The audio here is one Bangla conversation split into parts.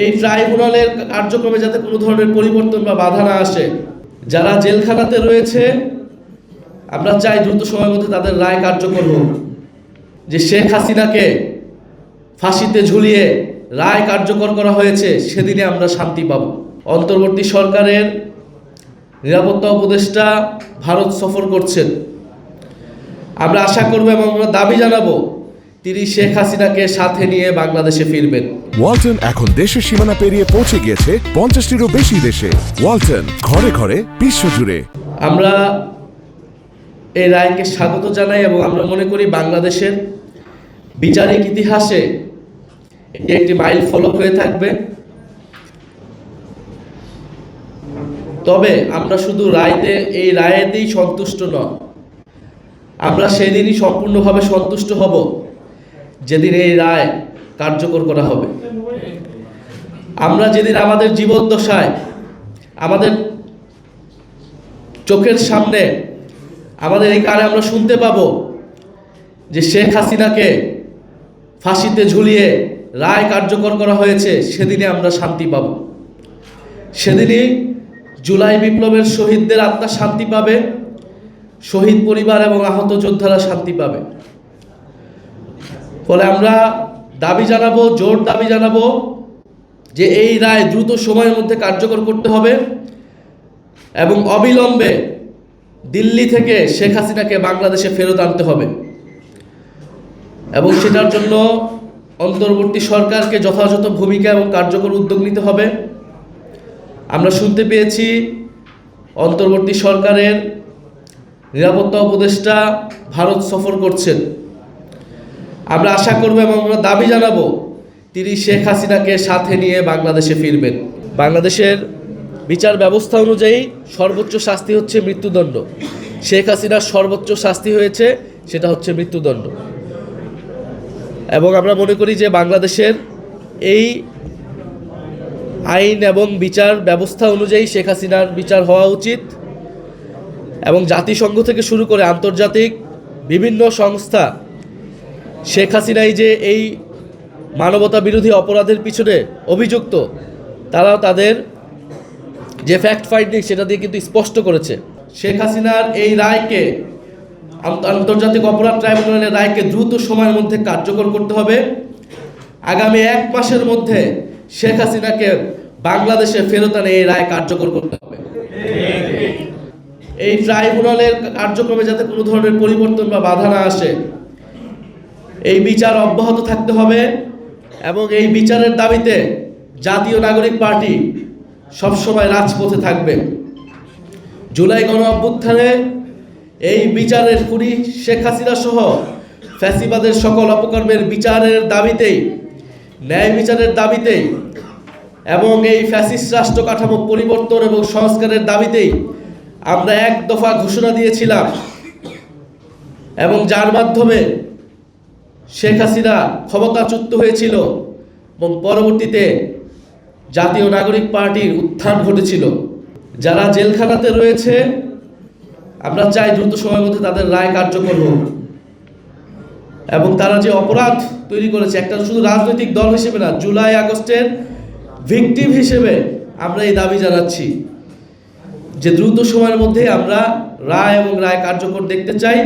এই ট্রাইব্যুনালের কার্যক্রমে যাতে কোনো ধরনের পরিবর্তন বা বাধা না আসে, যারা জেলখানাতে রয়েছে, আমরা চাই দ্রুত সময়ের মধ্যে তাদের রায় কার্যকর হোক। যে শেখ হাসিনাকে ফাঁসিতে ঝুলিয়ে রায় কার্যকর করা হয়েছে, সেদিনে আমরা শান্তি পাব। অন্তর্বর্তী সরকারের নিরাপত্তা উপদেষ্টা ভারত সফর করছেন। আমরা আশা করব এবং আমরা দাবি জানাব তিনি শেখ হাসিনাকে সাথে নিয়ে বাংলাদেশে ফিরবেন। ওয়ালটন এখন দেশের সীমানা পেরিয়ে পৌঁছে গিয়েছে পঞ্চাশটিরও বেশি দেশে। ওয়ালটন ঘরে ঘরে বিশ্বজুড়ে আমরা এই রায়কে স্বাগত জানাই এবং আমরা মনে করি বাংলাদেশের বিচারিক ইতিহাসে এটি একটি মাইল ফলক হয়ে থাকবে। তবে আমরা শুধু রায়তে এই রায়েতেই সন্তুষ্ট নয়। আমরা সেদিনই সম্পূর্ণভাবে সন্তুষ্ট হব। যেদিন এই রায় কার্যকর করা হবে। আমরা যেদিন আমাদের জীবন দশায় আমাদের চোখের সামনে, আমাদের এই কানে আমরা শুনতে পাবো যে শেখ হাসিনাকে ফাঁসিতে ঝুলিয়ে রায় কার্যকর করা হয়েছে, সেদিনে আমরা শান্তি পাব। সেদিনই জুলাই বিপ্লবের শহীদদের আত্মা শান্তি পাবে, শহীদ পরিবার এবং আহত যোদ্ধারা শান্তি পাবে। ফলে আমরা দাবি জানাব, জোর দাবি জানাব যে এই রায় দ্রুত সময়ের মধ্যে কার্যকর করতে হবে এবং অবিলম্বে দিল্লি থেকে শেখ হাসিনাকে বাংলাদেশে ফেরত আনতে হবে। এবং সেটার জন্য অন্তর্বর্তী সরকারকে যথাযথ ভূমিকা এবং কার্যকর উদ্যোগ নিতে হবে। আমরা শুনতে পেয়েছি অন্তর্বর্তী সরকারের নিরাপত্তা উপদেষ্টা ভারত সফর করছেন। আমরা আশা করব এবং আমরা দাবি জানাব, তিনি শেখ হাসিনাকে সাথে নিয়ে বাংলাদেশে ফিরবেন। বাংলাদেশের বিচার ব্যবস্থা অনুযায়ী সর্বোচ্চ শাস্তি হচ্ছে মৃত্যুদণ্ড। শেখ হাসিনার সর্বোচ্চ শাস্তি হয়েছে, সেটা হচ্ছে মৃত্যুদণ্ড। এবং আমরা মনে করি যে বাংলাদেশের এই আইন এবং বিচার ব্যবস্থা অনুযায়ী শেখ হাসিনার বিচার হওয়া উচিত এবং জাতিসংঘ থেকে শুরু করে আন্তর্জাতিক বিভিন্ন সংস্থা শেখ হাসিনাই যে এই মানবতা বিরোধী অপরাধের পিছনে অভিযুক্ত, তারাও তাদের যে ফ্যাক্ট ফাইন্ডিং সেটা দিয়ে কিন্তু স্পষ্ট করেছে। শেখ হাসিনার এই রায়কে আন্তর্জাতিক অপরাধ ট্রাইব্যুনালের রায়কে দ্রুত সময়ের মধ্যে কার্যকর করতে হবে। আগামী এক মাসের মধ্যে শেখ হাসিনাকে বাংলাদেশে ফেরত আনে এই রায় কার্যকর করতে হবে। এই ট্রাইব্যুনালের কার্যক্রমে যাতে কোনো ধরনের পরিবর্তন বা বাধা না আসে এই বিচার অব্যাহত থাকতে হবে এবং এই বিচারের দাবিতে জাতীয় নাগরিক পার্টি সবসময় রাজপথে থাকবে। জুলাই গণ অভ্যুত্থানে এই বিচারের খুনি শেখ হাসিনা সহ ফ্যাসিবাদের সকল অপকর্মের বিচারের দাবিতেই, ন্যায় বিচারের দাবিতেই এবং এই ফ্যাসিস্ট রাষ্ট্র কাঠামো পরিবর্তন এবং সংস্কারের দাবিতেই আমরা এক দফা ঘোষণা দিয়েছিলাম এবং যার মাধ্যমে শেখ হাসিনা ক্ষমতাচ্যুত হয়েছিল এবং পরবর্তীতে জাতীয় নাগরিক পার্টির উত্থান ঘটেছিল। যারা জেলখানাতে রয়েছে, আমরা চাই দ্রুত সময়ের মধ্যে তাদের রায় কার্যকর হোক। এবং তারা যে অপরাধ তৈরি করেছে, একটা শুধু রাজনৈতিক দল হিসেবে না, জুলাই আগস্টের ভিকটিম হিসেবে আমরা এই দাবি জানাচ্ছি যে দ্রুত সময়ের মধ্যে আমরা রায় এবং রায় কার্যকর দেখতে চাই।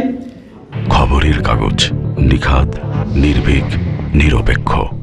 খবরের কাগজ। নিখাত নির্ভীক নিরপেক্ষ।